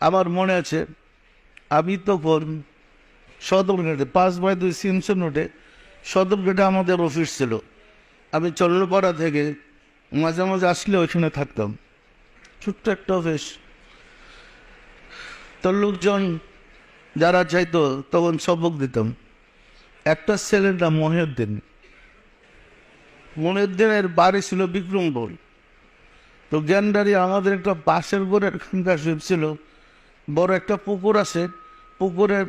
আমার মনে আছে, আমি তখন সদর গেটে পাঁচ বাই দুই সিমসন রোডে সদর গেটে আমাদের অফিস ছিল। আমি চল্লপাড়া থেকে মাঝে মাঝে আসলে ওইখানে থাকতাম। ছোট্ট একটা অফিস তো লোকজন যারা চাইতো, তখন সবক দিতাম। একটা ছেলের নাম মহিউদ্দিন। মহিউদ্দিনের বাড়ি ছিল বিক্রমপুর। তো গ্যান্ডারি আমাদের একটা বাঁশের গোড়ের খানকার শিব ছিল। বড় একটা পুকুর আছে, পুকুরের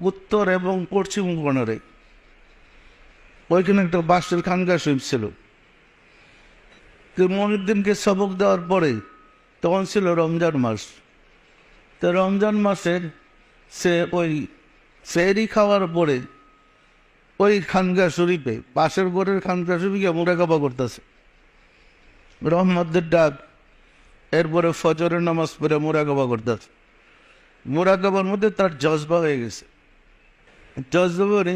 উত্তর এবং পশ্চিম কোণরে ওইখানে একটা বাঁশের খানকার শিব ছিল। মহিউদ্দিনকে সবক দেওয়ার পরে তখন ছিল রমজান মাস। তো রমজান মাসের সে ওই সেরি খাওয়ার পরে ওই খানগা শরীফে, পাশের ঘরের খানগা শরীফকে মুরাকাবা করতেছে। রহমদের ডাক, এরপরে ফজরের নামাজ পড়ে মোরাকাবা করতেছে। মোরাকাবার মধ্যে তার জজবা হয়ে গেছে। জজবা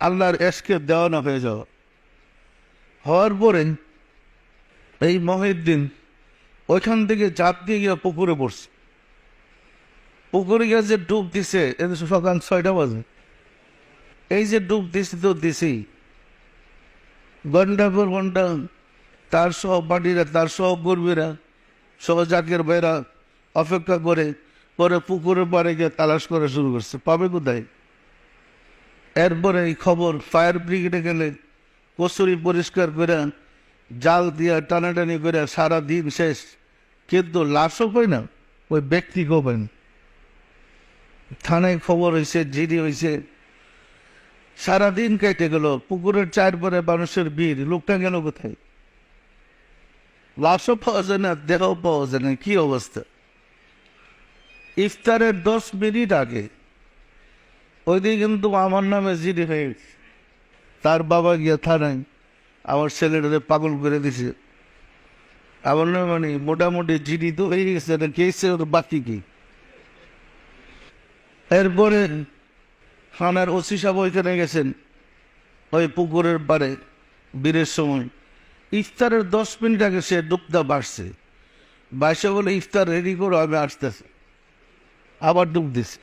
আল্লাহর এসকে দেওয়া না হয়ে যাওয়া। হওয়ার পরে এই মহিউদ্দিন ওইখান থেকে চাপ দিয়ে গিয়ে পুকুরে পড়ছে। পুকুরে গিয়ে যে ডুব দিছে সকাল ছয়টা বাজে। এই যে ডুব দিছে তো দিছেই। ঘণ্টা পর ঘণ্টা তার সহপাঠীরা, তার সহকর্মীরা সহজাকের ভাইরা অপেক্ষা করে পরে পুকুরের পাড়ে গিয়ে তালাশ করা শুরু করছে। পাবে কোথায়? এরপরে এই খবর, ফায়ার ব্রিগেডে গেলে কচুরি পরিষ্কার করে, জাল দিয়া টানাটানি করে সারা দিন শেষ। কিন্তু লাশও পাই না, ওই ব্যক্তিকেও পাই না। থানায় খবর হয়েছে, জিডি হয়েছে। সারাদিন কেটে গেল, পুকুরের চারপারে মানুষের ভিড়, লোকটা গেল কোথায়? লাশও পাওয়া যায় না দেখাও পাওয়া যায় না, কি অবস্থা? ইফতারের দশ মিনিট আগে ওই দিন কিন্তু আমার নামে জিডি হয়ে গেছে। তার বাবা গিয়ে থানায় আমার ছেলেটারে পাগল করে দিছে। আমার না মানে মোটামুটি জিডি তো হয়ে গেছে, এটা কেসে ওর বাকি কি? এরপরে থানার ওসি সাহেব ওইখানে গেছেন, ওই পুকুরের পাড়ে বীরের সময়। ইফতারের দশ মিনিট আগে সে ডুবদা বাড়ছে। বাসে বলে, ইফতার রেডি করো, আমি আসতেছি। আবার ডুব দিছে।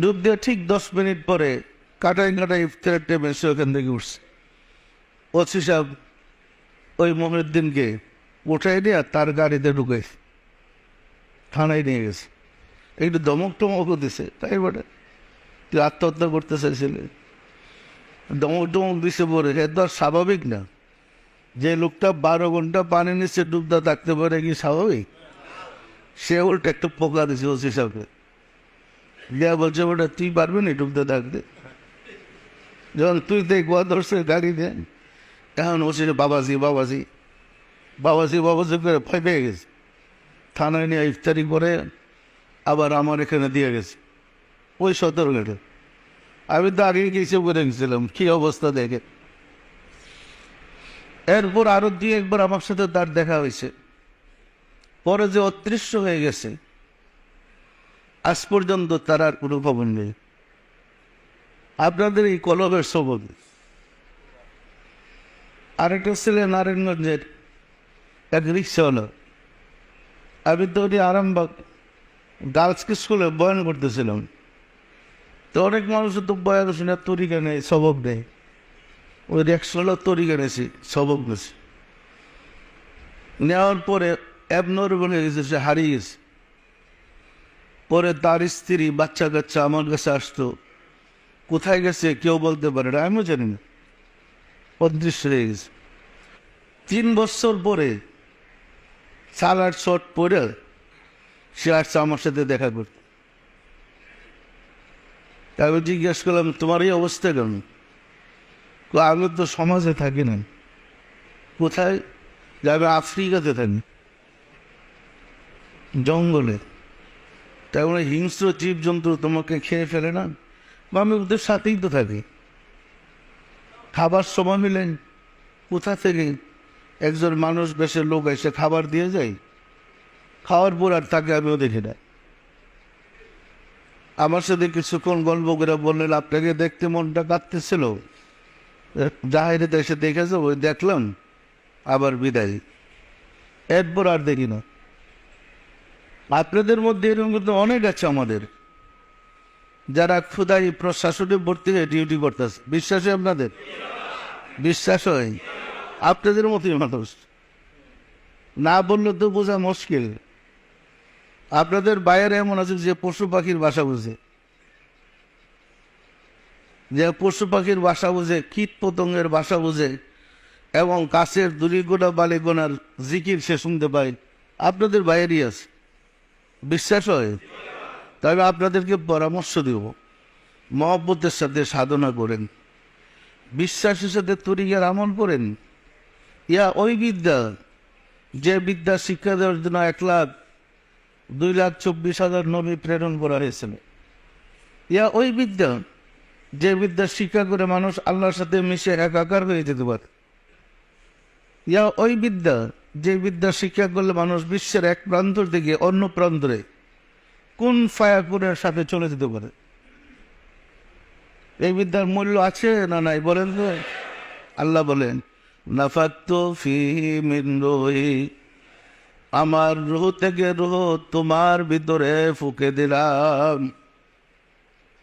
ডুব দিয়ে ঠিক দশ মিনিট পরে কাটাই কাটাই ইফতারের টেমে সে ওখান থেকে উঠছে। ওসি সাহেব ওই মহিউদ্দিনকে উঠাই নিয়ে তার গাড়িতে ঢুকে থানায় নিয়ে গেছে। একটু দমক টমকও দিছে, তাই বটে। তুই আত্মহত্যা করতে চাইছিলে। দমক টমক দিছে পরে এ তো স্বাভাবিক না। যে লোকটা বারো ঘণ্টা পানি নিচে ডুবদা থাকতে পারে, কি স্বাভাবিক? সে উল্টে একটা পোকা দিছে ওসি সাহেবকে দিয়া বলছে, ওটা তুই পারবি না ডুবতে থাকতে যখন তুই দেখ ধরছে গাড়ি দে এখন ওসি বাবাজি বাবাজি। বাবাজি বাবাজি করে ভয় পেয়ে গেছে। থানায় নিয়ে ইফতারি করে আবার আমার এখানে দিয়ে গেছে। ওই সতেরো গেটে আমি তো আগে কিছু করে গেছিলাম কি অবস্থা দেখে। এরপর আরও দিয়ে একবার আমার সাথে তার দেখা হয়েছে। পরে যে অদৃশ্য হয়ে গেছে, আজ পর্যন্ত তার আর কোনো খবর নেই। আপনাদের এই কলবের সবক আরেকটা ছেলে নারায়ণগঞ্জের এক রিক্সাওয়ালা। আমি তো ওটি আরামবাগ গার্লস স্কুলে বয়ান করতেছিলাম। তো অনেক মানুষ তো বয়ান শুনে তরিকা নেই সবক নেই। ওই রিক্সাওয়ালা তরিকা নেছি সবক নেছি নেওয়ার পরে অ্যাবনর বলে গেছে সে হারিয়ে গেছে পরে তার স্ত্রী বাচ্চা কাচ্চা আমার কাছে আসতো। কোথায় গেছে কেউ বলতে পারে না, আমিও জানি না। অদৃশ্য হয়ে গেছে। তিন বছর পরে সালার শট পরে সে আসছে আমার সাথে দেখা করতে। আমি জিজ্ঞেস করলাম, তোমার এই অবস্থা কেন? আমি তো সমাজে থাকি না। কোথায়? যাবে আফ্রিকাতে থাকি। জঙ্গলে। তাই মানে হিংস্র জীবজন্তু তোমাকে খেয়ে ফেলে না? বা আমি ওদের সাথেই তো থাকি। খাবার সময় মিলেন কোথা থেকে একজন মানুষ বেশের লোক এসে খাবার দিয়ে যায়? খাওয়ার পর আর তাকে আমিও দেখি না। আমার সাথে কিছুক্ষণ গল্প করে বললেন আপনাকে দেখতে মনটা কাঁদতেছিল। জাহাইরে এসে দেখেছে, ওই দেখলাম, আবার বিদায়। এরপর আর দেখি না। আপনাদের মধ্যে এরকম কিন্তু অনেক আছে আমাদের। যারা ক্ষুদাই প্রশাসনে ভর্তি হয়ে ডিউটি করতেছে, বিশ্বাস হয় আপনাদের? বিশ্বাস হয়? আপনাদের মতোই মানুষ। না বললে তো বোঝা মুশকিল। আপনাদের বাইরে এমন আছে যে পশু পাখির বাসা বুঝে। যে পশু পাখির বাসা বুঝে, কীট পতঙ্গের বাসা বুঝে, এবং কাছের দুরিগোনা বালিগোনার জিকির সে শুনতে পায়। আপনাদের বাইরেই আছে। বিশ্বাস হয়? তবে আপনাদেরকে পরামর্শ দেব। মহব্বতের সাথে সাধনা করেন। বিশ্বাসের সাথে তরিকার আমল করেন। ইয়া ওই বিদ্যা, যে বিদ্যা শিক্ষা দেওয়ার জন্য এক লাখ, দুই লাখ চব্বিশ হাজার নবী প্রেরণ করা হয়েছিল ইয়া ওই বিদ্যা, যে বিদ্যা শিক্ষা করে মানুষ আল্লাহর সাথে মিশে একাকার হয়ে যেতে পারে। ইয়া ওই বিদ্যা যে বিদ্যা শিক্ষা করলে মানুষ বিশ্বের এক প্রান্ত থেকে অন্য প্রান্তরে কোন ফায়াকুরের সাথে চলে যেতে পারে? এই বিদ্যার মূল্য আছে না নাই বলেন তো? আল্লাহ বলেন আমার রুহ থেকে রুহ তোমার ভিতরে ফুকে দিলাম।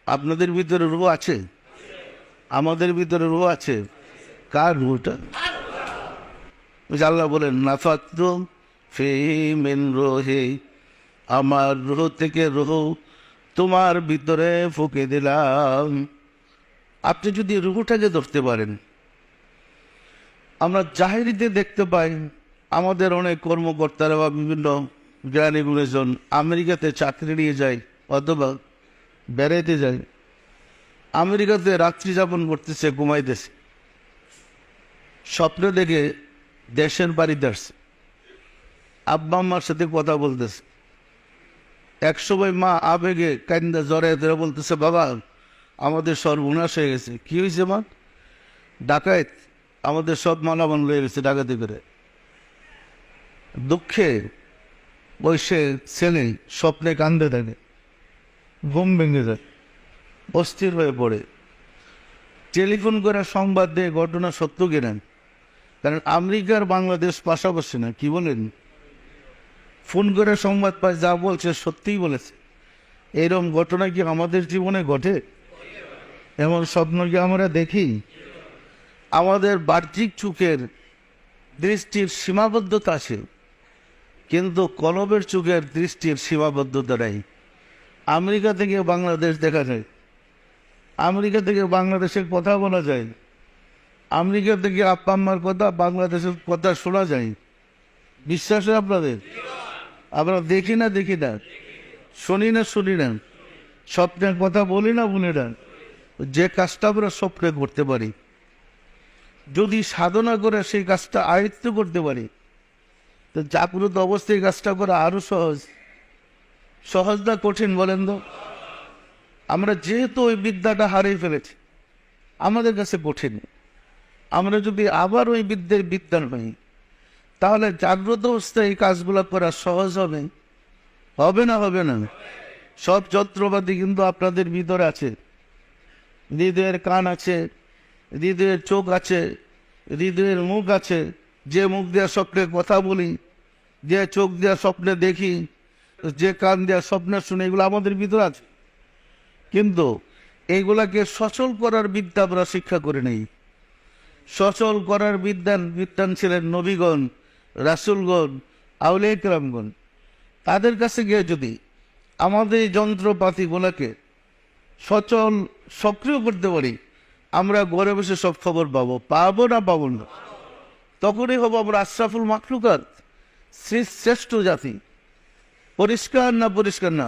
আপনাদের ভিতরে রুহ আছে? আমাদের ভিতরে রুহ আছে? কার রুহটা? আল্লাহ বলেন নাফাত্ত ফি রুহি। আমার রুহ থেকে রুহ তোমার ভিতরে ফুকে দিলাম। আপনি যদি রুহুটাকে ধরতে পারেন, আমরা জাহেরিতে দেখতে পাই, আমাদের অনেক কর্মকর্তারা বা বিভিন্ন জ্ঞানী আমেরিকাতে চাকরি নিয়ে যায় অথবা বেড়াইতে যায়। আমেরিকাতে রাত্রি যাপন করতেছে, ঘুমাইতেছে। স্বপ্ন দেখে দেশের বাড়িতে আসছে আব্বা আম্মার সাথে কথা বলতেছে। এক সময় মা আবেগে কান্দা জ্বরে ধরে বলতেছে, বাবা, আমাদের সর্বনাশ হয়ে গেছে। কি হয়েছে মা? ডাকাত আমাদের সব মালামাল হয়ে গেছে ডাকাতি করে। দুঃখে ওই সে ছেলে স্বপ্নে কান্দে থাকে, ঘুম ভেঙে যায়, অস্থির হয়ে পড়ে। টেলিফোন করে সংবাদ দিয়ে ঘটনা সত্য কেনেন কারণ আমেরিকার বাংলাদেশ পাশাপাশি না, কি বলেন? ফোন করে সংবাদ পায় যা বলছে সত্যিই বলেছে। এরকম ঘটনা কি আমাদের জীবনে ঘটে? এমন স্বপ্ন কি আমরা দেখি? আমাদের বাহ্যিক চোখের দৃষ্টির সীমাবদ্ধতা আছে, কিন্তু কলবের চোখের দৃষ্টির সীমাবদ্ধতা নেই। আমেরিকা থেকে বাংলাদেশ দেখা যায়। আমেরিকা থেকে বাংলাদেশের কথা বলা যায়। আমেরিকা থেকে আপ্পা আম্মার কথা, বাংলাদেশের কথা শোনা যায়। বিশ্বাস আপনাদের? আমরা দেখি না দেখি না। শুনি না শুনি না। স্বপ্নের কথা বলি না বলি না। যে কাজটা আমরা স্বপ্নে করতে পারি। যদি সাধনা করে সেই কাজটা আয়ত্ত করতে পারি, তো জাগ্রত অবস্থায় কাজটা করা আরও সহজ। সহজ না কঠিন বলেন তো? আমরা যেহেতু ওই বিদ্যাটা হারিয়ে ফেলেছি, আমাদের কাছে কঠিন। আমরা যদি আবার ওই বিদ্যার বিদ্যান হই তাহলে জাগ্রত অবস্থায় এই কাজগুলো করা সহজ হবে? হবে না হবে না? সব যন্ত্রপাতি কিন্তু আপনাদের ভিতরে আছে। হৃদয়ের কান আছে, হৃদয়ের চোখ আছে, হৃদয়ের মুখ আছে। যে মুখ দেওয়া স্বপ্নে কথা বলি, যে চোখ দেওয়া স্বপ্নে দেখি, যে কান দেওয়া স্বপ্নে শুনে, এগুলো আমাদের ভিতরে আছে। কিন্তু এইগুলাকে সচল করার বিদ্যা আমরা শিক্ষা করে নেই। সচল করার বিদ্যান বিদ্যান ছিলেন নবীগণ, রাসুলগণ আউলে ইকরামগণ। তাদের কাছে গিয়ে যদি আমাদের যন্ত্রপাতিগুলোকে সচল, সক্রিয় করতে পারি, আমরা ঘরে বসে সব খবর পাবো পাবো না পাবো না? তখনই হব আমরা আশরাফুল মাকলুকাত শ্রেষ্ঠ জাতি। পরিষ্কার না পরিষ্কার না?